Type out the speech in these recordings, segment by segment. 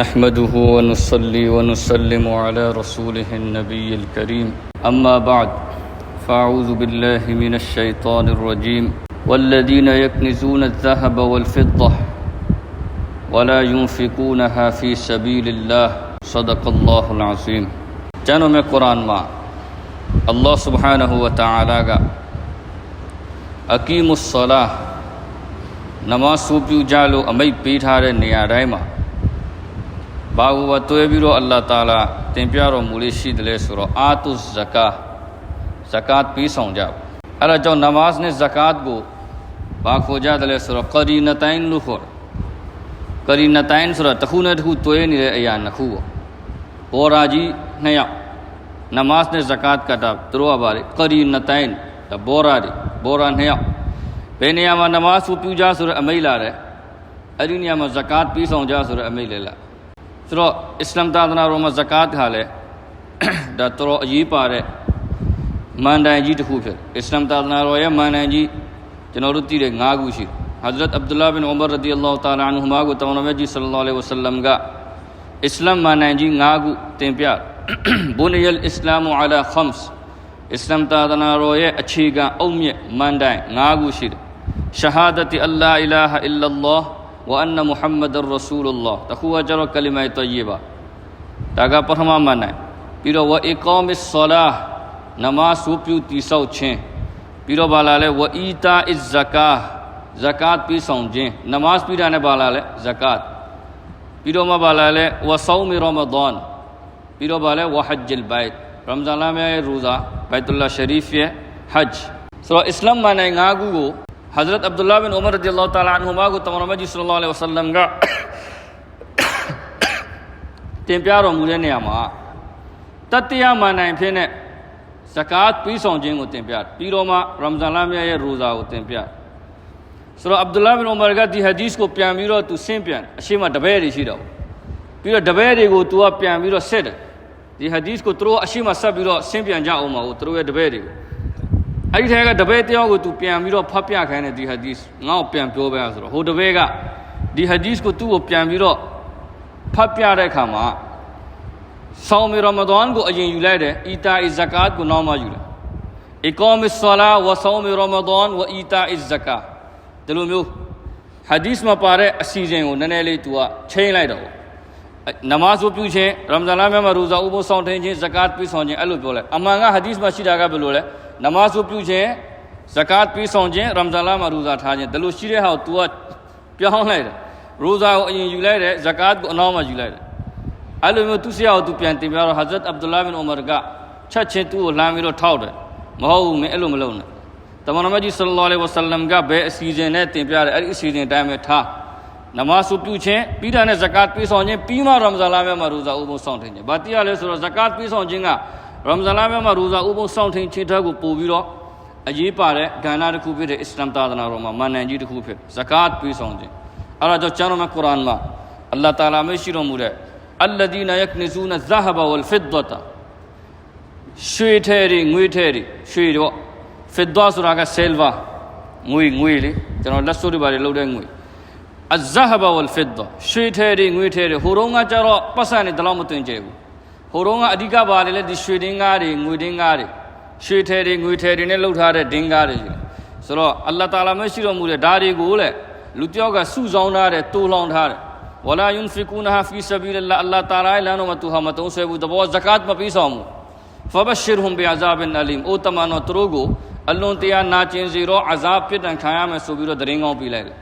نحمده ونصلي ونسلم على رسوله النبي الكريم. أما بعد فاعوذ بالله من الشيطان الرجيم. والذين يكنزون الذهب والفضة ولا ينفقونها في سبيل الله. صدق الله العظيم. جانو میں قرآن ما، اللہ سبحانہ وتعالی تعالی گا عقیم الصلاح نماز سوپیو جالو امی پیٹھارے نیا رائمہ ဘာဝဝတွဲပြီးတော့အလ္လာတာလာတင်ပြတော်မူလေးရှိတယ်လဲဆိုတော့အာတုဇကာဇကာတ်ပေးဆောင်ကြအဲ့ဒါကြောင့်နမတ်နဲ့ဇကာတ်ကိုဘာခေါ်ကြတယ်လဲဆိုတော့ကရီနတိုင်လို့ခေါ်တယ်ကရီနတိုင်ဆိုတော့တစ်ခုနဲ့တစ်ခုတွဲနေတဲ့အရာနှစ်ခုပေါ့ဘောရာကြီးနှစ်ယောက်နမတ်နဲ့ဇကာတ်ကတာသူတို့ကပါလေကရီနတိုင်ဘောရာတွေဘောရာနှစ်ယောက်ဘယ်နေရာမှာနမတ်ဆူပြုကြဆိုတဲ့အမိတ်လာတယ်အဲ့ဒီနေရာမှာဇကာတ်ပေးဆောင်ကြဆိုတဲ့အမိတ်လေလား ဆိုတော့အစ္စလမ်သာသနာတော်မှာဇကာတ်ဟာလည်းဒါတော်တော်အရေးပါတဲ့မန်တိုင်ကြီးတစ်ခုဖြစ်အစ္စလမ်သာသနာတော်ရဲ့မန်တိုင်ကြီးကျွန်တော်တို့သိတဲ့၅ခုရှိတယ်ဟဇရတ်အဗ္ဒူလာဘင်အိုမာရဒီအလ္လာဟ်တာလာအန်ဟူမာကိုတောင်းတော်မြတ်ကြီးဆလ္လာလဟ်ဝဆလမ်ကအစ္စလမ်မနိုင်ကြီး၅ခုတင်ပြဘုန်ယလ်အစ္စလာမ်အလာခမ်စ်အစ္စလမ်သာသနာတော်ရဲ့အခြေခံအုတ်မြစ်မန်တိုင်၅ခုရှိတယ်ရှဟာဒတ်အလ္လာအီလာဟာအီလ္လာလ္လာဟ် အီတာအစ်ဇကာဇကာတ်ပြီးဆောင်ခြင်းနမတ်ပြီးတာနဲ့ဘာလာလဲဇကာတ်ပြီးတော့မှဘာလာလဲဝဆောမီရမဒန်ပြီးတော့ဘာလဲဝဟဂျ်ဂျ်ဘိုက်ရမဇန်လမ်းရဲ့ရူဇာဘိုက်တူလာ ရှရီဖ်ရဲ့ဟဂျ်ဆိုတော့အစ္စလာမ်မှန်နိုင်၅ခုကို हज़रत अब्दुल्ला बिन उमर रदी अल्लाह ताला अन्हुमा को तमरमा जी सल्लल्लाहु अलैहि वसल्लम ကတင်ပြတော်မူတဲ့နေရာမှာတတ္တယမန်နိုင်ဖြစ်တဲ့ဇကာတ်ပြီးဆောင်ခြင်းကိုတင်ပြပြီးတော့မှရမဇန်လမြတ်ရဲ့ရိုဇာကိုတင်ပြဆိုတော့အဗ်ဒူလာဘင်ဥမာကဒီဟာဒီစ်ကိုပြန်ပြီးတော့သူဆင့်ပြန်အရှိမတပည့်တွေရှိတော့ပြီးတော့တပည့်တွေကို तू ကပြန်ပြီးတော့ဆက်တယ်ဒီဟာဒီစ်ကိုသူတို့အရှိမဆက်ပြီးတော့ဆင့်ပြန်ကြအောင်ပါဦးသူတို့ရဲ့တပည့်တွေကို အဲ့ဒီထဲကတပည့်တယောက်ကို तू ပြန်ပြီးတော့ဖတ်ပြခိုင်းတယ်ဒီဟာဒီစ်ငါ့ကိုပြန်ပြောပြဆိုတော့ဟိုတပည့်ကဒီဟာဒီစ်ကိုသူ့ကိုပြန်ပြီးတော့ဖတ်ပြတဲ့အခါမှာဆောင်းမီရမဒန်ကိုအရင်ယူလိုက်တယ်အီတာအီဇကာတ်ကိုနောက်မှယူတယ်အီကောမစ်ဆလာဝဆောင်းမီရမဒန်ဝအီတာအီဇကာဒီလိုမျိုးဟာဒီစ်မှာပါတဲ့အစီအစဉ်ကိုနည်းနည်းလေး तू ကချိန်လိုက်တော့ နမတ်ကိုပြုခြင်းရမဇန်လမှာရူဇာဥပုသ်ဆောင်ထင်းခြင်းဇကာတ်ပြီးဆောင်ခြင်းအဲ့လိုပြောလိုက်အမှန်ကဟာဒီစ်မှာရှိတာကဘယ်လိုလဲနမတ်ကိုပြုခြင်းဇကာတ်ပြီးဆောင်ခြင်းရမဇန်လမှာရူဇာထားခြင်းဒီလိုရှိတဲ့ဟာကို तू ကပြောင်းလိုက်တယ်ရူဇာကိုအရင်ယူလိုက်တယ်ဇကာတ်ကိုအနောက်မှာယူလိုက်တယ်အဲ့လိုမျိုးသူဆရာကိုသူပြန်တင်ပြတော့ Hazrat Abdullah bin Umar ကချက်ချင်းသူ့ကိုလှမ်းပြီးတော့ထောက်တယ်မဟုတ်ဘူးမင်းအဲ့လိုမလုပ်နဲ့တမန်တော်ကြီးဆလ္လာလဟ်ဝဆလမ်ကဘယ်အစီအစဉ်နဲ့တင်ပြတယ်အဲ့ဒီအစီအစဉ်တိုင်းပဲထား နမတ်စုပြုခြင်းပြီးတာနဲ့ဇကာတ်ပေးဆောင်ခြင်းပြီးမှရမဇန်လမှာရူဇာဥပုံဆောင်ထင်းခြင်းဘာတရားလဲဆိုတော့ဇကာတ်ပေးဆောင်ခြင်းကရမဇန်လမှာရူဇာဥပုံဆောင်ထင်းခြင်းတက်ကိုပို့ပြီးတော့အရေးပါတဲ့ကဏ္ဍတစ်ခုဖြစ်တဲ့ အဇဟဘဝလ်ဖစ်ဒ်ရွှေထဲတွေငွေထဲတွေဟိုတုန်းကကြတော့ပတ်စံတွေတလောက်မတွင်ကြဘူးဟိုတုန်းကအဓိကပါလေလေဒီရွှေဒင်းကားတွေငွေဒင်းကားတွေရွှေထဲတွေငွေထဲတွေနဲ့လှုပ်ထားတဲ့ဒင်းကားတွေဆိုတော့အလ္လာဟ်တာလာမရှိတော်မူတဲ့ဓာတွေကိုလေလူပြောကစုဆောင်းထားတဲ့တူလောင်ထားတယ်ဝလာယွန်ဖီကူနာဖီဆဘီလလာအလ္လာဟ်တာလာလန်တော်မသူဟာမတုံးဆွဲဘူးတဘောဇကတ်မပေးဆောင်ဘူးဖဘရှီရ်ဟွမ်ဘီအဇာဘင်အလီမ်အိုတမန်တော်သူတို့ကိုအလွန်တရာနာကျင်စီတော့အဇာပြစ်ဒဏ်ခံရမယ်ဆိုပြီးတော့တရင်ကောင်းပြလိုက်တယ်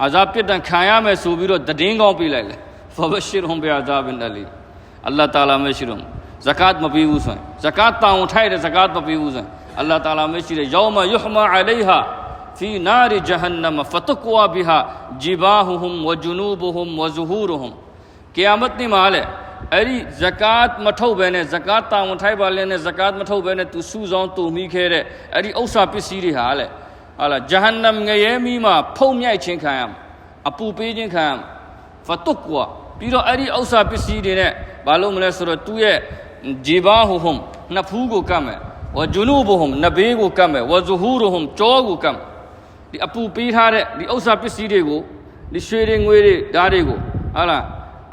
عذاب پہ کھایا میں سوبیرو دڈینگاؤں پی لے لے۔ فبشر ہوں بے عذاب علی اللہ تعالیٰ میں شرم زکاة مپیوس ہیں۔ زکاة تاں اٹھائے رہے زکاة مپیوس ہیں۔ اللہ تعالیٰ میں شر یوم یحما علیہ فی نار جہنم فتقوا بہا جباہہم و جنوبہم و ظہورہم۔ قیامت نہیں مال ہے۔ اری زکاة مٹھو بینے زکاة تاں اٹھائے بالینے زکاة مٹھو بینے تو سوزاں تو می کھیرے۔ اری اوسا پی سیری حال ہے۔ ဟာလာဂျဟန္နမ်ငရဲမီးမှာဖုံမြိုက်ခြင်းခံရအပူပေးခြင်းခံရဖတုကွာပြီးတော့အဲ့ဒီဥစ္စာပစ္စည်းတွေနဲ့ဘာလို့မလဲဆိုတော့သူ့ရဲ့ဂျီဘာဟူဟွမ်နှစ်ဖူးကိုကတ်မယ်ဝဂျူနူဘဟွမ်နဘေးကိုကတ်မယ်ဝဇူဟူရဟွမ်ကြောကိုကတ်မယ်ဒီအပူပေးထားတဲ့ဒီဥစ္စာပစ္စည်းတွေကိုဒီရွှေတွေငွေတွေဓာတ်တွေကိုဟာလား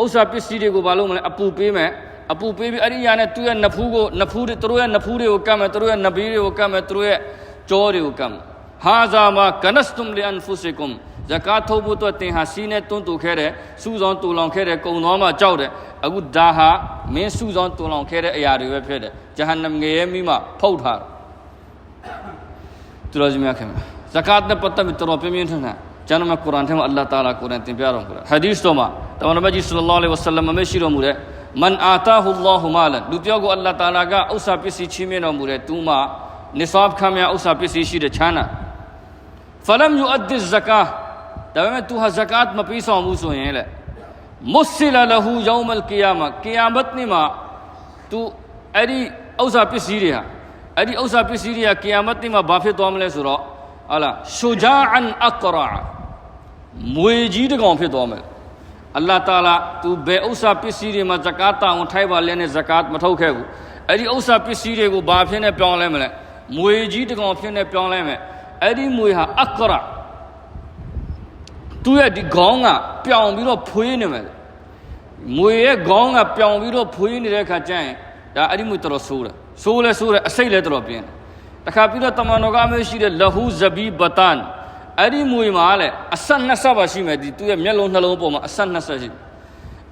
ဥစ္စာပစ္စည်းတွေကိုဘာလို့မလဲအပူပေးမယ်အပူပေးပြီးအဲ့ဒီအရာနဲ့သူ့ရဲ့နဖူးကိုနဖူးတွေသူတို့ရဲ့နဖူးတွေကိုကတ်မယ်သူတို့ရဲ့နဘေးတွေကိုကတ်မယ်သူတို့ရဲ့ကြောတွေကိုကတ်မယ် ဟာဇာမာကနစတုမ်လီအန်ဖူဆီကုမ်ဇကာတ်ထုတ်ဖို့အတွက်တင်ဟာစီးနဲ့တွန်းတူခဲ့တဲ့စူးစောင်းတူလောင်ခဲ့တဲ့ကုံတော်မှကြောက်တယ်အခုဒါဟာမင်းစူးစောင်းတူလောင်ခဲ့တဲ့အရာတွေပဲဖြစ်တယ်ဂျဟန္နမ်ငရဲမိမှဖုတ်ထားတယ်သူတော်စမြခင်ဇကာတ်နဲ့ပတ်သက်ပြီးတော်တော်ပြင်းပြင်းထန်ထန်ကျမ်းမှာကုရ်အာန်ထဲမှာအလ္လာဟ်တာလာကုရ်အာန်သင်ပြတော်မူတယ်ဟာဒီသ်တော်မှာတမန်တော်မြတ်ကြီးဆလ္လာလဟ်အလိုင်းဝါဆလမ်မရှိတော်မူတဲ့မန်အာတာဟူလာဟူမာလန်လူပြောကိုအလ္လာဟ်တာလာကဥစ္စာပစ္စည်းချင်းမြင်တော်မူတဲ့သူမှနိဆပ်ခံရဥစ္စာပစ္စည်းရှိတဲ့ချမ်းသာ ဖလမ်ယူအဒ်ဒီဇကာဒါပေမဲ့သူဟာဇကာတ်မပေးဆောင်ဘူးဆိုရင်လေမုဆလလဟူယောမလ်ကီယာမကီယာမတ်နေ့မှာသူအဲ့ဒီဥစ္စာပစ္စည်းတွေဟာအဲ့ဒီဥစ္စာပစ္စည်းတွေကကီယာမတ်နေ့မှာဘာဖြစ်သွားမလဲဆိုတော့ဟာလာရှူဂျာအန်အကရာမွေကြီးတစ်ကောင်ဖြစ်သွားမယ်အလ္လာဟ်တာလာသူဘယ်ဥစ္စာပစ္စည်းတွေမှာဇကာတ်တောင်းထိုက်ပါလဲနဲ့ဇကာတ်မထုတ်ခဲ့ဘူးအဲ့ဒီဥစ္စာပစ္စည်းတွေကိုဘာဖြစ်နေပြောင်းလဲမလဲမွေကြီးတစ်ကောင်ဖြစ်နေပြောင်းလဲမယ် အဲ့ဒီမွေဟာအကရာသူ့ရဲ့ဒီခေါင်းကပြောင်ပြီးတော့ဖွေးနေမယ်မွေရဲ့ခေါင်းကပြောင်ပြီးတော့ဖွေးနေတဲ့ခါကျရင်ဒါအဲ့ဒီမွေတော်တော်ဆိုးတယ်ဆိုးလဲဆိုးတယ်အစိတ်လဲတော်တော်ပြင်းတယ်တခါပြီးတော့တမန်တော်ကမျိုးရှိတဲ့လဟူဇဘီဘတန်အဲ့ဒီမွေမှာလေအဆက်နှစ်ဆက်ပါရှိမယ်ဒီသူ့ရဲ့မျက်လုံးနှလုံးပေါ်မှာအဆက်နှစ်ဆက်ရှိ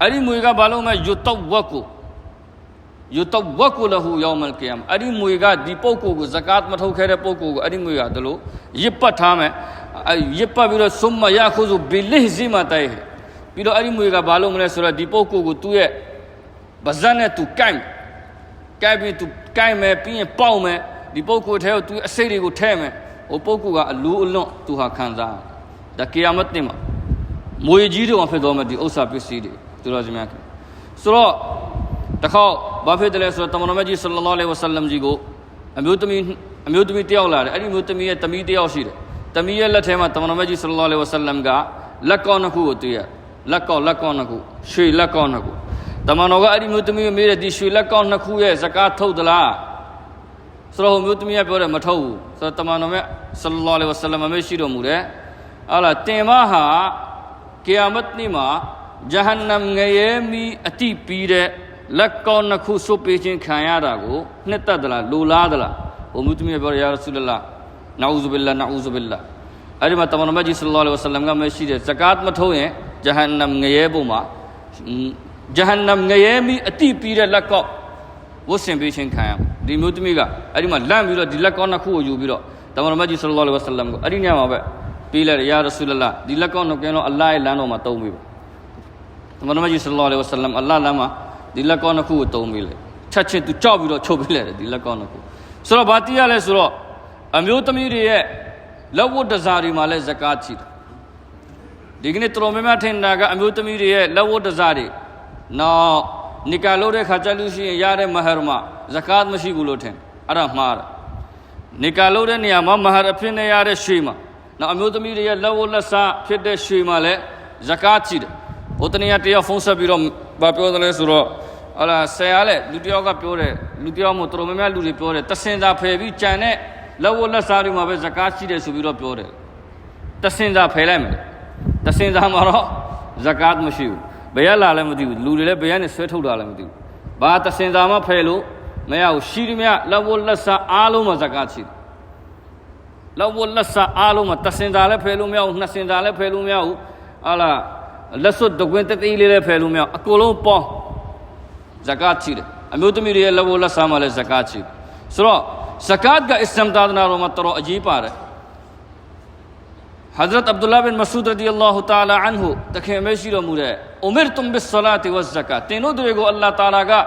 အဲ့ဒီမွေကဘာလို့မဲ့ယူတောဝက်ကို ယူတောဝက်ကိုလဟူယောမလ်ကီယမ်အဲ့ဒီမွေကဒီပုဂ္ဂိုလ်ကိုဇကာတ်မထုတ်ခဲ့တဲ့ပုဂ္ဂိုလ်ကိုအဲ့ဒီမွေကဒါလို့ရစ်ပတ်ထားမယ်အဲ့ရစ်ပတ်ပြီးတော့ဆုမရခုဇူဘီလိဟ်ဇီမတိုင်ပြီးတော့အဲ့ဒီမွေကဘာလို့မလဲဆိုတော့ဒီပုဂ္ဂိုလ်ကိုသူ့ရဲ့ဗဇတ်နဲ့သူကိုက်ကိုက်ပြီးသူကိုက်မယ်ပြီးရင်ပေါက်မယ်ဒီပုဂ္ဂိုလ်ထဲကိုသူအစိတ်တွေကိုထဲမယ်ဟိုပုဂ္ဂိုလ်ကအလူအလွန်သူဟာခံစားဒါကီယာမတ်နေ့မှာမွေကြီးတွေအောင်ဖြစ်တော်မယ်ဒီဥစ္စာပစ္စည်းတွေသူတော်စမြတ်ဆိုတော့ တခေါက်ဘာဖြစ်တယ်လဲဆိုတော့တမန်တော်မြတ်ကြီးဆလ္လာလဟ်အလိုင်းဝါဆလမ်ကြီးကိုအမျိုးသမီးအမျိုးသမီးတယောက်လာတယ်အဲ့ဒီမျိုးသမီးရဲ့တမီးတယောက်ရှိတယ်တမီးရဲ့လက်ထဲမှာတမန်တော်မြတ်ကြီးဆလ္လာလဟ်အလိုင်းဝါဆလမ်ကလက်ကောင်းနှစ်ခုကိုတွေ့ရလက်ကောက်လက်ကောက်နှစ်ခုရွှေလက်ကောက်နှစ်ခုတမန်တော်ကအဲ့ဒီမျိုးသမီးကိုမေးတယ်ဒီရွှေလက်ကောက်နှစ်ခုရဲ့ဇကာတ်ထုတ်သလားဆိုတော့မျိုးသမီးကပြောတယ်မထုတ်ဘူးဆိုတော့တမန်တော်မြတ်ဆလ္လာလဟ်အလိုင်းဝါဆလမ်မရှိတော်မူတယ်ဟာလာတင်မဟာကီယာမတ်နေ့မှာဂျဟန္နမ်ငရဲမီအတိပြီးတဲ့ လက်ကောက်နှစ်ခုဆုပ်ပေးခြင်းခံရတာကိုနှစ်သက်သလားလိုလားသလားဟိုမျိုးသမီးကပြောတယ်ယာရဆူလလာနာအူဇူဘီလာနာအူဇူဘီလာအဲ့ဒီမှာတမန်တော်မြတ်ကြီးဆလ္လာလဟ်အလိုင်းဝါဆလမ်ကမရှိတဲ့ဇကာတ်မထုတ်ရင်ဂျဟန္နမ်ငရဲပုံမှာဂျဟန္နမ်ငရဲမီအတိပြီးတဲ့လက်ကောက်ဝတ်ဆင်ပေးခြင်းခံရဒီမျိုးသမီးကအဲ့ဒီမှာလန့်ပြီးတော့ဒီလက်ကောက်နှစ်ခုကိုယူပြီးတော့တမန်တော်မြတ်ကြီးဆလ္လာလဟ်အလိုင်းဝါဆလမ်ကိုအဲ့ဒီညမှာပဲပေးလိုက်တယ်ယာရဆူလလာဒီလက်ကောက်နှစ်ကင်းတော့အလ္လာဟ်ရဲ့လမ်းတော်မှာတုံးပြီးပါတမန်တော်မြတ်ကြီးဆလ္လာလဟ်အလိုင်းဝါဆလမ်အလ္လာဟ်လမ်းမှာ ဒီလက်ကောက်နှစ်ခုကိုတုံးပြီးလေချက်ချင်းသူကြောက်ပြီးတော့ချုပ်ပေးလိုက်တယ်ဒီလက်ကောက်နှစ်ခုဆိုတော့ဘာတိရလဲဆိုတော့အမျိုးသမီးတွေရဲ့လက်ဝတ်တစားတွေမှာလည်းဇကာတ်ရှိတယ်ဒီကနေ့တော်များများထင်တာကအမျိုးသမီးတွေရဲ့လက်ဝတ်တစားတွေနောက်နိကာလို့တဲ့ခါကြလို့ရှိရင်ရတဲ့မဟရမဇကာတ်မရှိဘူးလို့ထင်အဲ့ဒါမှားတယ်နိကာလို့တဲ့နေရာမှာမဟရအဖြစ်နဲ့ရတဲ့ရွှေမှာနောက်အမျိုးသမီးတွေရဲ့လက်ဝတ်လက်စားဖြစ်တဲ့ရွှေမှာလည်းဇကာတ်ရှိတယ် ဟိုတနေ့တယောက်ဖုန်းဆက်ပြီးတော့ဘာပြောတယ်လဲဆိုတော့ဟာလာဆယ်အားလေလူတယောက်ကပြောတယ်လူတယောက်မို့တော်တော်များများလူတွေပြောတယ်တစင်သာဖယ်ပြီးကြံတဲ့လက်ဝတ်လက်စားတွေမှာပဲဇကာတ်ရှိတယ်ဆိုပြီးတော့ပြောတယ်တစင်သာဖယ်လိုက်မယ်တစင်သာမှာတော့ဇကာတ်မရှိဘူးဘယ်ရလာလဲမသိဘူးလူတွေလည်းဘယ်ကနေဆွဲထုတ်တာလဲမသိဘူးဘာတစင်သာမှဖယ်လို့မရဘူးရှိရမြလက်ဝတ်လက်စားအားလုံးမှာဇကာတ်ရှိတယ်လက်ဝတ်လက်စားအားလုံးမှာတစင်သာလည်းဖယ်လို့မရဘူးနှစ်စင်သာလည်းဖယ်လို့မရဘူးဟာလာ လက်စွပ်တကွင်းတသိလေးလည်းဖယ်လို့မရအကုန်လုံးပေါင်းဇကာတ်ချီတယ်အမျိုးသမီးတွေရဲ့လက်ဝလက်စားမှလည်းဇကာတ်ချီတယ်ဆိုတော့ဇကာတ်ကအစ္စလမ်သာသနာတော်မှာတော်တော်အရေးပါတယ် حضرت عبداللہ بن مسعود رضی اللہ تعالی عنہ تکھے میشی رو مورے عمر تم بالصلاة والزکاة تینو درے گو اللہ تعالی کا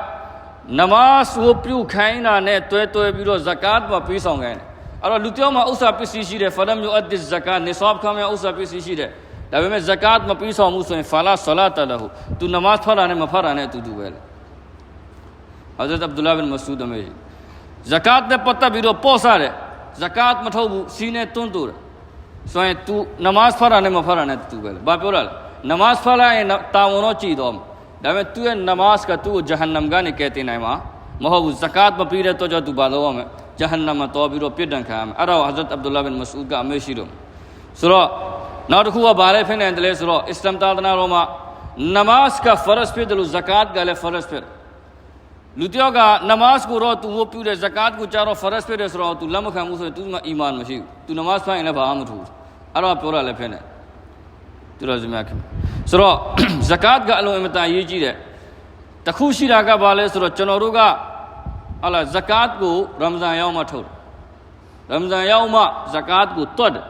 نماز وہ پیو کھائینا نے توے توے بیرو زکاة با پیس ہوں گئے اور لتیوں میں اسا پیسی شیرے فلم یعد الزکاة نصاب کھا میں اسا پیسی شیرے دبے میں زکات میں پیسا موسو میں فلا صلاح لہو۔ تو نماز پھر آنے مفر آنے تو جو بہل حضرت عبداللہ بن مسعود امیری جی۔ زکات نے پتہ بیرو پوسا رے زکات مٹھو سینے تون تور سوئیں تو نماز پھر آنے مفر آنے تو بہل باپ اولا نماز پھر آنے تاونو چی دوم دبے تو نماز کا تو جہنم گا نہیں کہتی نائے ماں محو زکات میں پی تو جو تو بالو میں جہنم تو بیرو پیڈن کھا میں ارہو حضرت عبداللہ بن مسعود کا امیشی رو۔ سرو နောက်တစ်ခုကဘာလဲဖြစ်နိုင်တယ်လဲဆိုတော့အစ္စလမ်သာသနာတော်မှာနမတ်ကဖရစ်ဖြစ်တယ်လို့ဇကာတ်ကလည်းဖရစ်ဖြစ်လူတယောက်ကနမတ်ကိုတော့သူဝတ်ပြုတယ်ဇကာတ်ကိုကြတော့ဖရစ်ဖြစ်တယ်ဆိုတော့သူလက်မခံဘူးဆိုရင်သူကအီမန်မရှိဘူးသူနမတ်ဖိုင်လည်းဘာမှမထူဘူးအဲ့တော့ပြောတာလည်းဖြစ်နေသူတော်စမြခင်ဆိုတော့ဇကာတ်ကအလုံးအမတန်ရေးကြည့်တယ်တခုရှိတာကဘာလဲဆိုတော့ကျွန်တော်တို့ကဟာလာဇကာတ်ကိုရမဇန်ရောက်မှထုတ်တယ်ရမဇန်ရောက်မှဇကာတ်ကိုတွတ်တယ်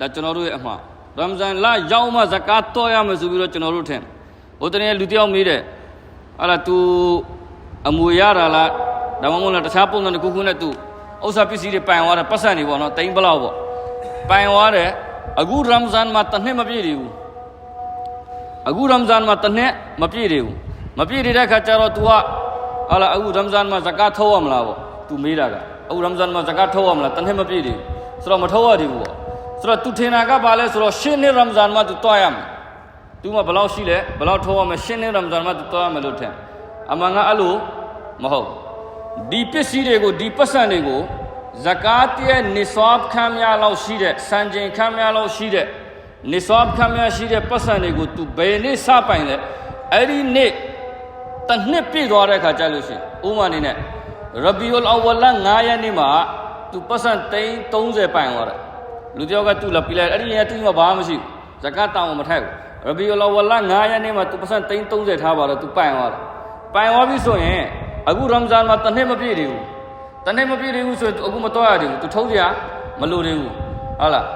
ဒါကျွန်တော်တို့ရဲ့အမှား ရမဇန်လရောက်မှဇကာတ်တော်ရမယ်ဆိုပြီးတော့ကျွန်တော်တို့ထင်ဟိုတနေ့လူတယောက်မေးတယ်အဲ့ဒါ तू အမွေရတာလားဒါမှမဟုတ်လားတခြားပုံစံတစ်ခုခုနဲ့ तू ဥစ္စာပစ္စည်းတွေပိုင်သွားတယ်ပတ်စံတွေပေါ့နော်တိန်ဘလောက်ပေါ့ပိုင်သွားတယ်အခုရမဇန်မှာတစ်နှစ်မပြည့်သေးဘူးအခုရမဇန်မှာတစ်နှစ်မပြည့်သေးဘူးမပြည့်သေးတဲ့ခါကျတော့ तू ကဟာလာအခုရမဇန်မှာဇကာတ်ထုတ်ရမလားပေါ့ तू မေးတာကအခုရမဇန်မှာဇကာတ်ထုတ်ရမလားတစ်နှစ်မပြည့်သေးဘူးဆိုတော့မထုတ်ရသေးဘူးပေါ့ ဆိုတော့သူထင်တာကဘာလဲဆိုတော့ရှင်းနေရမဇန်မှာသူတွားရမယ်သူမှဘယ်လောက်ရှိလဲဘယ်လောက်ထိုးရမယ်ရှင်းနေရမဇန်မှာသူတွားရမယ်လို့ထင်အမှန်ကအဲ့လိုမဟုတ်ဒီပစ္စည်းတွေကိုဒီပတ်စံတွေကိုဇကာတ်ရဲ့နိဆွာဘ်ခံများလောက်ရှိတဲ့စံချိန်ခံများလောက်ရှိတဲ့နိဆွာဘ်ခံများရှိတဲ့ပတ်စံတွေကိုသူဘယ်နေ့စပိုင်လဲအဲ့ဒီနေ့တစ်နှစ်ပြည့်သွားတဲ့အခါကျလို့ရှိရင်ဥမာအနေနဲ့ရဘီအူလ်အဝလ9ရက်နေ့မှာသူပတ်စံသိန်း30ပိုင်သွားတယ် လူတယောက်ကသူ့လာပြလိုက်အဲ့ဒီရင်သူ့မှာဘာမှမရှိဘူးဇကတ်တောင်းမထိုက်ဘူးရဘီအလဝလာ9ရက်နေ့မှာသူပတ်စံ330ထားပါတော့သူပိုင်သွားတယ်ပိုင်သွားပြီဆိုရင်အခုရမဇန်မှာတစ်နှစ်မပြည့်သေးဘူးတစ်နှစ်မပြည့်သေးဘူးဆိုရင်အခုမတော်ရသေးဘူးသူထုတ်ကြမလို့သေးဘူးဟုတ်လား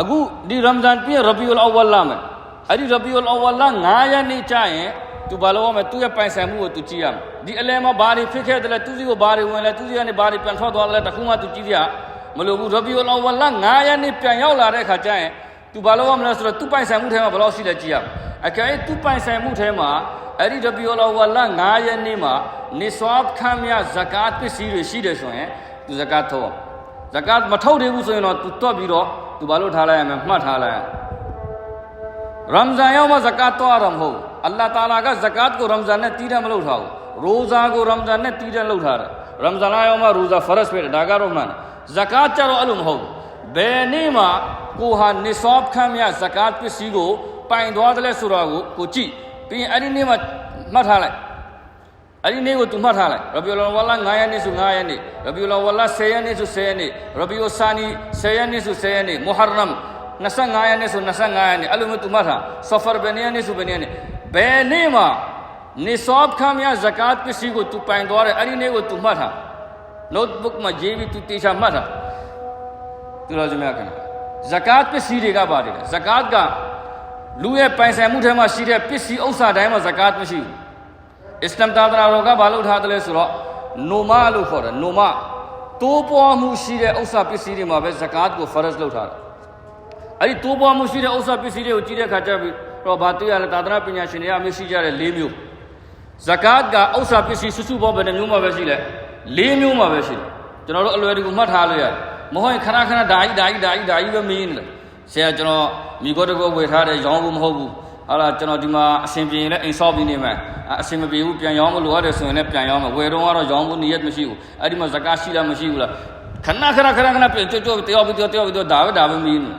အခုဒီရမဇန်ပြည့်ရဘီအလဝလာမယ်အဲ့ဒီရဘီအလဝလာ9ရက်နေ့ကျရင်သူဘာလို့ရမလဲသူ့ရဲ့ပိုင်ဆိုင်မှုကိုသူကြည့်ရမယ်ဒီအလဲမှာဘာတွေဖြစ်ခဲ့တယ်လဲသူစီကိုဘာတွေဝင်လဲသူစီကနေဘာတွေပြန်ထွက်သွားလဲတခုမှသူကြည့်ရ မလိုဘူးရဘီအလောဝလ9ရက်နေ့ပြန်ရောက်လာတဲ့ခါကျရင်သူဘာလို့ရမလဲဆိုတော့သူ့ပိုင်ဆိုင်မှုထဲမှာဘယ်လောက်ရှိလဲကြည့်ရအောင်အကယ်သူ့ပိုင်ဆိုင်မှုထဲမှာအဲ့ဒီရဘီအလောဝလ9ရက်နေ့မှာနိစဝတ်ခမ်းမြဇကာတ်ပစ္စည်းတွေရှိတယ်ဆိုရင်သူဇကာတ်ထုတ်အောင်ဇကာတ်မထုတ်သေးဘူးဆိုရင်တော့သူတွတ်ပြီးတော့သူဘာလို့ထားလိုက်ရမလဲမှတ်ထားလိုက်ရမ်ဇန်ရောက်မှဇကာတ်တော့ရမဟုတ်အလ္လာဟ်တာလာကဇကာတ်ကိုရမ်ဇန်နဲ့တီးတယ်မလုပ်ထားဘူးရိုဇာကိုရမ်ဇန်နဲ့တီးတယ်လုပ်ထားတယ် ရမဇန်ရောက်မှရိုဇာဖရတ်ပဲဒါကတော့မှန်တယ်ဇကာတ်ကြတော့အဲ့လိုမဟုတ်ဘယ်နေ့မှကိုဟာနိဆော့ခံမြဇကာတ်ပစ္စည်းကိုပိုင်သွားတယ်လဲဆိုတော့ကိုကိုကြည့်ပြီးရင်အဲ့ဒီနေ့မှမှတ်ထားလိုက်အဲ့ဒီနေ့ကိုသူမှတ်ထားလိုက်ရဘီအူလ်ဝါလာ9ရက်နေ့ဆို9ရက်နေ့ရဘီအူလ်ဝါလာ10ရက်နေ့ဆို10ရက်နေ့ရဘီအူဆာနီ10ရက်နေ့ဆို10ရက်နေ့မုဟရမ်25ရက်နေ့ဆို25ရက်နေ့အဲ့လိုမျိုးသူမှတ်ထားဆဖာဘယ်နေ့နေ့ဆိုဘယ်နေ့နေ့ဘယ်နေ့မှ နိဆော့ခံမြဇကာတ်ပစ္စည်းကိုသူပိုင်သွားတယ်အဲ့ဒီနေ့ကိုသူမှတ်ထား notebook မှာရေးပြီးသူတေချာမှတ်တာသူတော်စမြခင်ဇကာတ်ပစ္စည်းတွေကပါတယ်ဇကာတ်ကလူရဲ့ပိုင်ဆိုင်မှုထဲမှာရှိတဲ့ပစ္စည်းဥစ္စာတိုင်းမှာဇကာတ်မရှိ ဇကာတ်ကိုဖရတ်လုပ်ထားတယ်အဲ့ဒီတိုးပွားမှုရှိတဲ့ဥစ္စာပစ္စည်းတွေကိုကြည့်တဲ့အခါကျပြီးတော့ဘာတွေ့ရလဲသာသနာပညာရှင်တွေအမျိုးရှိကြတဲ့၄မျိုးဇကာတ်ကဥစ္စာပစ္စည်းစုစုပေါင်းဘယ်နှမျိုးမှပဲရှိလဲ၄မျိုးမှပဲရှိတယ်ကျွန်တော်တို့အလွယ်တကူမှတ်ထားလို့ရတယ်မဟုတ်ရင်ခဏခဏဓာကြီးဓာကြီးဓာကြီးဓာကြီးပဲမင်းနေတယ်ဆရာကျွန်တော်မိကောတကောဝယ်ထားတယ်ရောင်းဖို့မဟုတ်ဘူးဟာလာကျွန်တော်ဒီမှာအဆင်ပြေရင်လည်းအိမ်ဆောက်ပြီးနေမယ်အဆင်မပြေဘူးပြန်ရောင်းမလို့ရတယ်ဆိုရင်လည်းပြန်ရောင်းမယ်ဝယ်တော့ကတော့ရောင်းဖို့နည်းရမရှိဘူးအဲ့ဒီမှာဇကာရှိလားမရှိဘူးလားခဏခဏခဏခဏပြန်ကြွကြွတယောက်ပြီးတယောက်တယောက်ပြီးဒါပဲဒါပဲမင်းနေ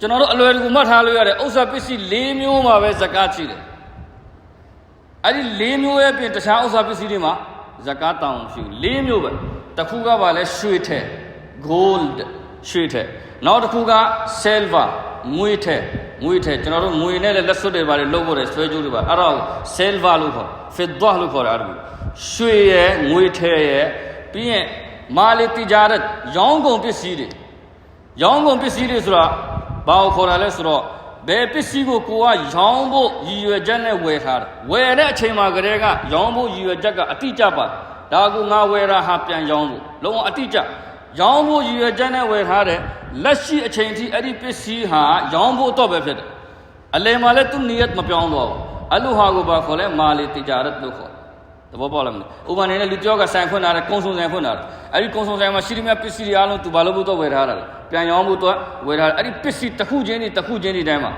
ကျွန်တော်တို့အလွယ်တကူမှတ်ထားလို့ရတယ်ဥစ္စာပစ္စည်း၄မျိုးမှာပဲဇကာရှိတယ် အဲ့ဒီ၄မျိုးရဲ့ပြင်တခြားဥစ္စာပစ္စည်းတွေမှာဇကာတောင်းရှိ၄မျိုးပဲတစ်ခုကပါလဲရွှေထက် gold ရွှေထက်နောက်တစ်ခုက silver ငွေထက်ငွေထက်ကျွန်တော်တို့ငွေနဲ့လည်းလက်စွပ်တွေပါလေလုပ်ဖို့တယ်ဆွဲကြိုးတွေပါအဲ့ဒါကို silver လို့ခေါ် fidda လို့ခေါ်တယ်အဲ့ဒါရွှေရယ်ငွေထက်ရယ်ပြီးရင်မာလီတီဂျာရက်ရောင်းကုန်ပစ္စည်းတွေရောင်းကုန်ပစ္စည်းတွေဆိုတာဘာကိုခေါ်တာလဲဆိုတော့ ဘယ်ပစ္စည်းကိုကိုကရောင်းဖို့ရည်ရွယ်ချက်နဲ့ဝယ်ထားတယ်ဝယ်တဲ့အချိန်မှာကတည်းကရောင်းဖို့ရည်ရွယ်ချက်ကအတိအကျပါဒါကငါဝယ်တာဟာပြန်ရောင်းဖို့လုံးဝအတိအကျရောင်းဖို့ရည်ရွယ်ချက်နဲ့ဝယ်ထားတယ်လက်ရှိအချိန်ထိအဲ့ဒီပစ္စည်းဟာရောင်းဖို့တော့ပဲဖြစ်တယ်အလယ်မှာလည်းသူ့နီယတ်မပြောင်းတော့ဘူးအဲ့လိုဟာကိုဘာခေါ်လဲမာလီတီဂျာရက်လို့ခေါ်တယ် သဘောပေါက်လားမလဲဥပမာနဲ့လူကြောကဆိုင်ဖွင့်လာတယ်ကုံစုံဆိုင်ဖွင့်လာတယ်အဲ့ဒီကုံစုံဆိုင်မှာရှိသမျှပစ္စည်းတွေအားလုံးသူဘာလို့ဖို့တော့ဝယ်ထားတာလဲပြန်ရောင်းဖို့တော့ဝယ်ထားတယ်အဲ့ဒီပစ္စည်းတစ်ခုချင်းတွေတစ်ခုချင်းတွေတိုင်းမှာ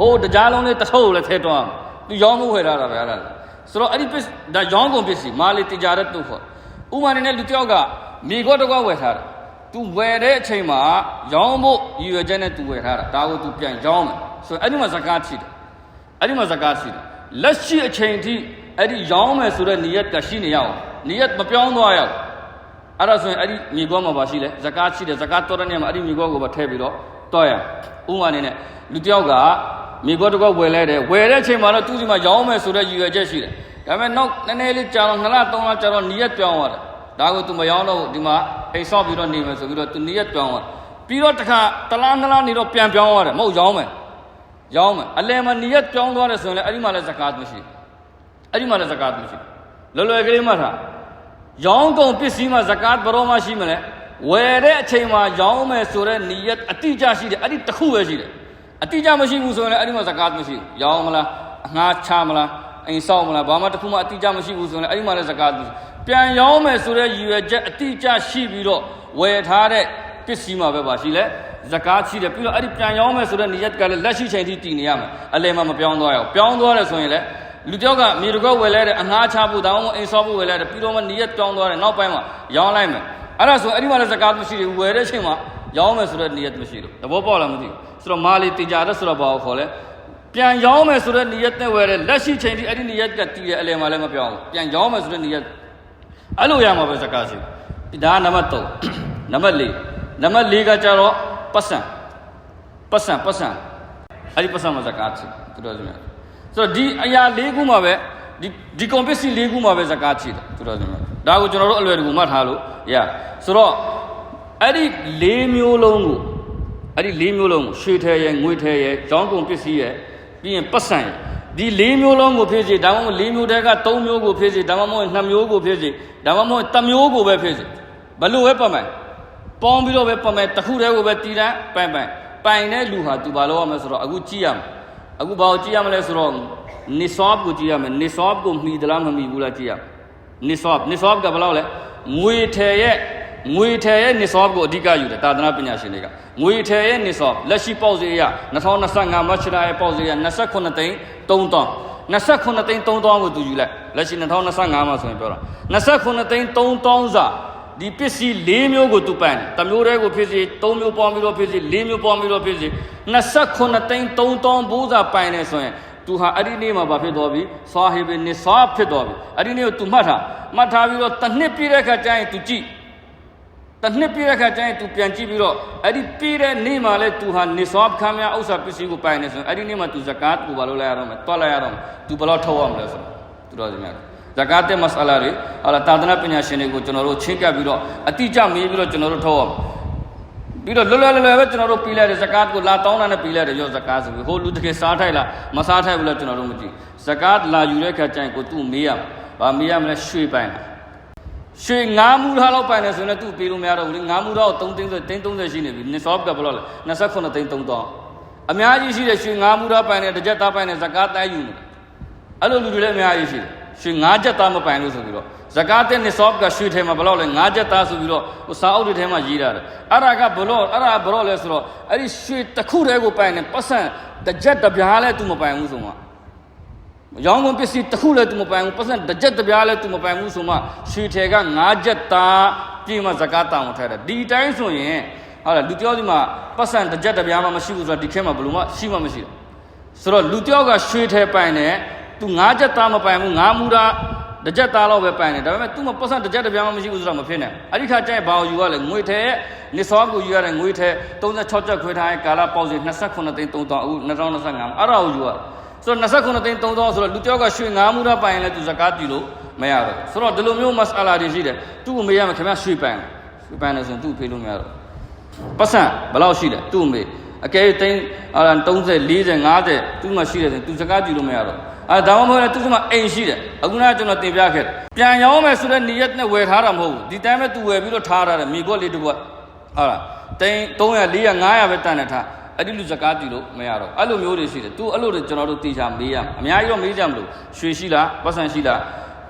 ဟိုတကြားလုံးလေးတစ်ထုပ်လည်းထဲတော့သူရောင်းဖို့ဝယ်ထားတာပဲအဲ့ဒါဆိုတော့အဲ့ဒီပစ္စဒါရောင်းကုန်ပစ္စည်းမာလီတီဂျာရက်လို့ခေါ်ဥပမာနဲ့လူကြောကမြေခွက်တော့ဝယ်ထားတယ်သူဝယ်တဲ့အချိန်မှာရောင်းဖို့ရည်ရွယ်ချက်နဲ့သူဝယ်ထားတာဒါကိုသူပြန်ရောင်းမယ်ဆိုရင်အဲ့ဒီမှာဇကာတ်ရှိတယ်အဲ့ဒီမှာဇကာတ်ရှိတယ်လက်ရှိအချိန်ထိ အဲ့ဒီရောင်းမယ်ဆိုတဲ့နီယတ်ကရှိနေရအောင်နီယတ်မပြောင်းသွားရအောင်အဲ့ဒါဆိုရင်အဲ့ဒီမြေကောမှာပါရှိလဲဇကာတ်ရှိတယ်ဇကာတ်တော်တဲ့နေရာမှာအဲ့ဒီမြေကောကိုပါထည့်ပြီးတော့တွားရဥပမာအနေနဲ့လူတစ်ယောက်ကမြေကောတစ်ကောဝယ်လဲတယ်ဝယ်တဲ့အချိန်မှာတော့သူ့စီမှာရောင်းမယ်ဆိုတဲ့ရည်ရွယ်ချက်ရှိတယ်ဒါပေမဲ့နောက်နည်းနည်းလေးကြာတော့2လ3လကြာတော့နီယတ်ပြောင်းသွားတယ်ဒါကို तू မရောင်းတော့ဘူးဒီမှာအိမ်ဆော့ပြီးတော့နေမယ်ဆိုပြီးတော့ तू နီယတ်ပြောင်းသွားတယ်ပြီးတော့တစ်ခါတလားနှစ်လားနေတော့ပြန်ပြောင်းသွားတယ်မဟုတ်ရောင်းမယ်ရောင်းမယ်အလယ်မှာနီယတ်ပြောင်းသွားတယ်ဆိုရင်လည်းအဲ့ဒီမှာလည်းဇကာတ်မရှိဘူး အဲ့ဒီမှာလည်းဇကာတ်မရှိဘူးလွယ်လွယ်ကလေးမှတ်ထားရောင်းကုန်ပစ္စည်းမှာဇကာတ်ဘယ်တော့မှရှိမလဲဝယ်တဲ့အချိန်မှာရောင်းမယ်ဆိုတဲ့နီယတ်အတိအကျရှိတယ်အဲ့ဒီတစ်ခုပဲရှိတယ်အတိအကျမရှိဘူးဆိုရင်လည်းအဲ့ဒီမှာဇကာတ်မရှိဘူးရောင်းမလားအငှားချမလားအိမ်ဆောက်မလားဘာမှတစ်ခုမှအတိအကျမရှိဘူးဆိုရင်အဲ့ဒီမှာလည်းဇကာတ်မရှိပြန်ရောင်းမယ်ဆိုတဲ့ရည်ရွယ်ချက်အတိအကျရှိပြီးတော့ဝယ်ထားတဲ့ပစ္စည်းမှာပဲပါရှိလဲဇကာတ်ရှိတယ်ပြီးတော့အဲ့ဒီပြန်ရောင်းမယ်ဆိုတဲ့နီယတ်ကလည်းလက်ရှိချိန်ထိတည်နေရမယ်အလယ်မှာမပြောင်းသွားရအောင်ပြောင်းသွားတယ်ဆိုရင်လည်း လူတယောက်ကမြေတကောက်ဝယ်လဲတဲ့အငှားချဖို့တောင်းအိမ်ဆောက်ဖို့ဝယ်လဲတဲ့ပြီးတော့မှနီယတ်ပြောင်းသွားတယ်နောက်ပိုင်းမှာရောင်းလိုက်မယ်အဲ့ဒါဆိုအဲ့ဒီမှာလည်းဇကာတ်မရှိဘူးဝယ်တဲ့အချိန်မှာရောင်းမယ်ဆိုတဲ့နီယတ်မရှိလို့သဘောပေါက်လားမသိဘူးဆိုတော့မာလီတင်ကြတဲ့ဆိုတော့ဘာကိုခေါ်လဲပြန်ရောင်းမယ်ဆိုတဲ့နီယတ်နဲ့ဝယ်တဲ့လက်ရှိချိန်ထိအဲ့ဒီနီယတ်ကတည်ရဲ့အလယ်မှာလည်းမပြောင်းဘူးပြန်ရောင်းမယ်ဆိုတဲ့နီယတ်အဲ့လိုရမှာပဲဇကာတ်ရှိဒါကနံပါတ်3နံပါတ်4နံပါတ်4ကကြတော့ပတ်စံပတ်စံပတ်စံအဲ့ဒီပတ်စံမှာဇကာတ်ရှိသူတော်စမြတ် ဆိုတော့ဒီအရာ၄ခုမှာပဲဒီဒီကွန်ပစ္စည်း၄ခုမှာပဲဇကာတ်ရှိတယ်သူတော်စမြတ်ဒါကိုကျွန်တော်တို့အလွယ်တကူမှတ်ထားလို့ရဆိုတော့အဲ့ဒီ၄မျိုးလုံးကိုအဲ့ဒီ၄မျိုးလုံးကိုရွှေထဲရဲ့ငွေထဲရဲ့ကြောင်းကုန်ပစ္စည်းရဲ့ပြီးရင်ပတ်စံရဲ့ဒီ၄မျိုးလုံးကိုဖြစ်စေဒါမှမဟုတ်၄မျိုးတည်းက၃မျိုးကိုဖြစ်စေဒါမှမဟုတ်၂မျိုးကိုဖြစ်စေဒါမှမဟုတ်တစ်မျိုးကိုပဲဖြစ်စေဘလို့ပဲပတ်မှန်ပေါင်းပြီးတော့ပဲပတ်မယ်တစ်ခုတည်းကိုပဲတည်တန်းပိုင်ပိုင်ပိုင်တဲ့လူဟာသူဘာလုပ်ရမလဲဆိုတော့အခုကြည့်ရမယ် အခုဘာကိုကြည့်ရမလဲဆိုတော့နိဆောဘ်ကိုကြည့်ရမယ်နိဆောဘ်ကိုမှီသလားမမှီဘူးလားကြည့်ရမယ်နိဆောဘ်နိဆောဘ်ကဘယ်လောက်လဲငွေထဲရဲ့ငွေထဲရဲ့နိဆောဘ်ကိုအဓိကယူတယ်တာသနာပညာရှင်တွေကငွေထဲရဲ့နိဆောဘ်လက်ရှိပေါက်စေးရ2025မတ်ချရာရဲ့ပေါက်စေးရ29သိန်း3000 29သိန်း3000ကိုသူယူလိုက်လက်ရှိ2025မှာဆိုရင်ပြောတာ29သိန်း3000စာ ဒီပစ္စည်း၄မျိုးကိုသူပန်တယ်တစ်မျိုးတည်းကိုဖြစ်စီ၃မျိုးပေါင်းပြီးတော့ဖြစ်စီ၄မျိုးပေါင်းပြီးတော့ဖြစ်စီ29သိန်း3000ဘိုးစာပိုင်နေဆိုရင်သူဟာအဲ့ဒီနေ့မှာဘာဖြစ်သွားပြီဆာဟီဘင်နိဆာဖြစ်သွားပြီအဲ့ဒီနေ့ကိုသူမှတ်ထားမှတ်ထားပြီးတော့တစ်နှစ်ပြည့်တဲ့အခါကျရင်သူကြည့်တစ်နှစ်ပြည့်တဲ့အခါကျရင်သူပြန်ကြည့်ပြီးတော့အဲ့ဒီပြည့်တဲ့နေ့မှာလဲသူဟာနိဆာဘ်ခံများဥစ္စာပစ္စည်းကိုပိုင်နေဆိုရင်အဲ့ဒီနေ့မှာသူဇကာတ်ကိုဘာလို့လဲရတော့မယ်တွားလိုက်ရတော့မယ်သူဘယ်တော့ထုတ်ရမလဲဆိုတော့သူတော်စမြတ် ဇကာတ်တဲ့မဆလာတွေဟာလာတာသနာပညာရှင်တွေကိုကျွန်တော်တို့ချင်းကပ်ပြီးတော့အတိအကျမေးပြီးတော့ကျွန်တော်တို့ထုတ်ရမယ်ပြီးတော့လွယ်လွယ်လွယ်လွယ်ပဲကျွန်တော်တို့ပြီးလိုက်တယ်ဇကာတ်ကိုလာတောင်းတာနဲ့ပြီးလိုက်တယ်ရောဇကာတ်ဆိုပြီးဟိုလူတကယ်စားထိုက်လားမစားထိုက်ဘူးလားကျွန်တော်တို့မကြည့်ဇကာတ်လာယူတဲ့ခါကျရင်ကိုသူ့မေးရမှာဗာမေးရမလဲရွှေပိုင်လားရွှေငါးမူထားလောက်ပိုင်တယ်ဆိုရင်လည်းသူ့ပေးလို့မရတော့ဘူးလေငါးမူထားကို3သိန်းဆိုသိန်း30ရှိနေပြီနစ်ဆော့ကဘယ်လောက်လဲ29သိန်း3000အများကြီးရှိတယ်ရွှေငါးမူထားပိုင်တယ်တစ်ချက်သားပိုင်တယ်ဇကာတ်တိုင်းယူနေတယ်အဲ့လိုလူတွေလည်းအများကြီးရှိတယ် ရွှေငါးချက်သားမပိုင်လို့ဆိုပြီးတော့ဇကာတ်တဲ့နစ်ဆော့ကရွှေထဲမှာဘယ်လောက်လဲငါးချက်သားဆိုပြီးတော့ဟိုစာအုပ်တွေထဲမှာရေးထားတယ်အဲ့ဒါကဘလို့အဲ့ဒါဘလို့လဲဆိုတော့အဲ့ဒီရွှေတစ်ခုတည်းကိုပိုင်တယ်ပတ်စံတစ်ချက်တစ်ပြားလဲသူမပိုင်ဘူးဆိုမှရောင်းကုန်ပစ္စည်းတစ်ခုလည်းသူမပိုင်ဘူးပတ်စံတစ်ချက်တစ်ပြားလည်းသူမပိုင်ဘူးဆိုမှရွှေထဲကငါးချက်သားပြင်မှဇကာတ်တောင်းထည့်တယ်ဒီတိုင်းဆိုရင်ဟုတ်လားလူတယောက်ဒီမှာပတ်စံတစ်ချက်တစ်ပြားမှမရှိဘူးဆိုတော့ဒီခဲမှာဘယ်လိုမှရှိမှမရှိဘူးဆိုတော့လူတယောက်ကရွှေထဲပိုင်တယ် သူငါးချက်သားမပိုင်ဘူးငါးမူတာတစ်ချက်သားလောက်ပဲပိုင်တယ်ဒါပေမဲ့သူ့မှာပတ်စံတစ်ချက်တစ်ပြားမှမရှိဘူးဆိုတော့မဖြစ်နဲ့အဲ့ဒီခါကျရင်ဘာကိုယူရလဲငွေထဲနစ်စောကိုယူရတယ်ငွေထဲ36ချက်ခွဲထားရဲ့ကာလပေါက်စီ28သိန်း3000အခု2025အဲ့ဒါကိုယူရတယ်ဆိုတော့29သိန်း3000ဆိုတော့လူတယောက်ကရွှေငါးမူတာပိုင်လဲသူဇကာတ်တီလို့မရတော့ဆိုတော့ဒီလိုမျိုးမဆာလာတွေရှိတယ်သူ့ကိုမေးရမယ်ခင်ဗျရွှေပိုင်ရွှေပိုင်တယ်ဆိုရင်သူ့ဖေးလို့မရတော့ပတ်စံဘယ်လောက်ရှိလဲသူ့မေးအကယ်သိန်း30 40 50သူ့မှာရှိတယ်ဆိုရင်သူဇကာတ်တီလို့မရတော့ အဲဒါမှမဟုတ်လေသူကမှအိမ်ရှိတယ်အခုနကကျွန်တော်တင်ပြခဲ့တယ်ပြန်ရောင်းမယ်ဆိုတဲ့နေရက်နဲ့ဝယ်ထားတာမဟုတ်ဘူးဒီတိုင်းပဲသူဝယ်ပြီးတော့ထားထားတယ်မြေကွက်လေးတစ်ကွက်ဟုတ်လားတိန်300 400 500ပဲတန်တယ်ထားအဲ့ဒီလူစကားတီလို့မရတော့အဲ့လိုမျိုးတွေရှိတယ်သူအဲ့လိုတွေကျွန်တော်တို့တေချာမေးရမယ်အများကြီးတော့မေးကြမလို့ရွှေရှိလားပတ်စံရှိလား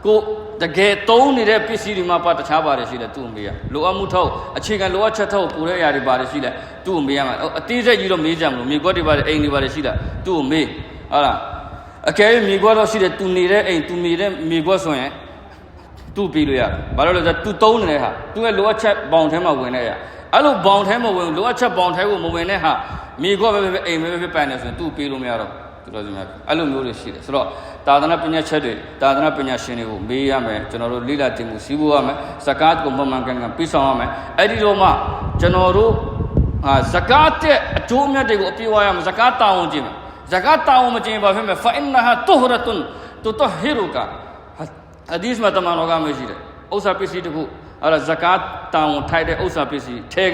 ကိုတကယ်သုံးနေတဲ့ပစ္စည်းတွေမှာပါတခြားပါတယ်ရှိတယ်သူ့ကိုမေးရလိုအပ်မှုထောက်အခြေခံလိုအပ်ချက်ထောက်ပူတဲ့အရာတွေပါတယ်ရှိတယ်သူ့ကိုမေးရမှာအသေးစိတ်ကြီးတော့မေးကြမလို့မြေကွက်တွေပါတယ်အိမ်တွေပါတယ်ရှိလားသူ့ကိုမေးဟုတ်လား အကယ်၍မြေခွက်တော့ရှိတယ်သူနေတဲ့အိမ်သူနေတဲ့မြေခွက်ဆိုရင်သူ့ပြီးလို့ရတယ်ဘာလို့လဲဆိုတော့သူတုံးနေတဲ့ဟာသူရဲ့လိုအပ်ချက်ဘောင်ထဲမှာဝင်နေရအဲ့လိုဘောင်ထဲမှာဝင်လိုအပ်ချက်ဘောင်ထဲကိုမဝင်တဲ့ဟာမြေခွက်ပဲပဲအိမ်ပဲပဲပိုင်နေဆိုရင်သူ့ပြီးလို့မရတော့သူတော်စင်များအဲ့လိုမျိုးတွေရှိတယ်ဆိုတော့သာသနာပညာချက်တွေသာသနာပညာရှင်တွေကိုမေးရမယ်ကျွန်တော်တို့လိလာတင်မှုစီးပွားရမယ်ဇကာတ်ကိုမှန်မှန်ကန်ကန်ပြီးဆောင်ရမယ်အဲ့ဒီတော့မှကျွန်တော်တို့အာဇကာတ်ရဲ့အကျိုးအမြတ်တွေကိုအပြည့်အဝရမယ်ဇကာတ်တာဝန်ကျင့်မယ် ဇကာတ်တာဝန်မကျင့်ဘာဖြစ်မလဲဖအင်နဟာတူဟရတွန်တူတဟီရူကာဟာဒီစ်မှာတမန်တော်ကမရှိတယ်ဥစ္စာပစ္စည်းတစ်ခုအဲ့ဒါဇကာတ်တာဝန်ထိုက်တဲ့ဥစ္စာပစ္စည်းထဲ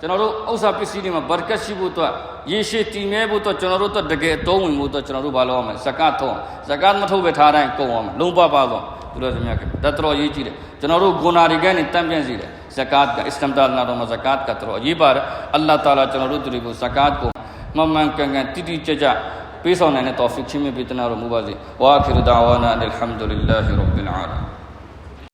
ကျွန်တော်တို့ဥစ္စာပစ္စည်းတွေမှာဘာကတ်ရှိဖို့အတွက်ရေရှည်တည်မြဲဖို့အတွက်ကျွန်တော်တို့အတွက်တကယ်သုံးဝင်ဖို့အတွက်ကျွန်တော်တို့ဘာလုပ်ရမလဲဇကတ်သုံးဇကတ်မထုတ်ပဲထားတိုင်းကုန်အောင်လုံးပပသောသူတော်သမီးခင်ဒါတော်ရေးကြည့်တယ်ကျွန်တော်တို့ဂုဏတွေကနေတန်ပြန်စီတယ်ဇကတ်ကစ္စတမ်ဒါလနာတော်မှာဇကတ်ကတော်ရေးပါတယ်အလ္လာဟ်တာလာကျွန်တော်တို့သူတွေကိုဇကတ်ကိုမမှန်ကန်ကန်တိတိကျကျပေးဆောင်နိုင်တဲ့တော်ဖစ်ချင်းမြပေးတနာတော်မူပါစေဝါခိရဒါဝါနာအလ်ဟမ်ဒူလ illah ရဘ်ဘီလ်အာလမီ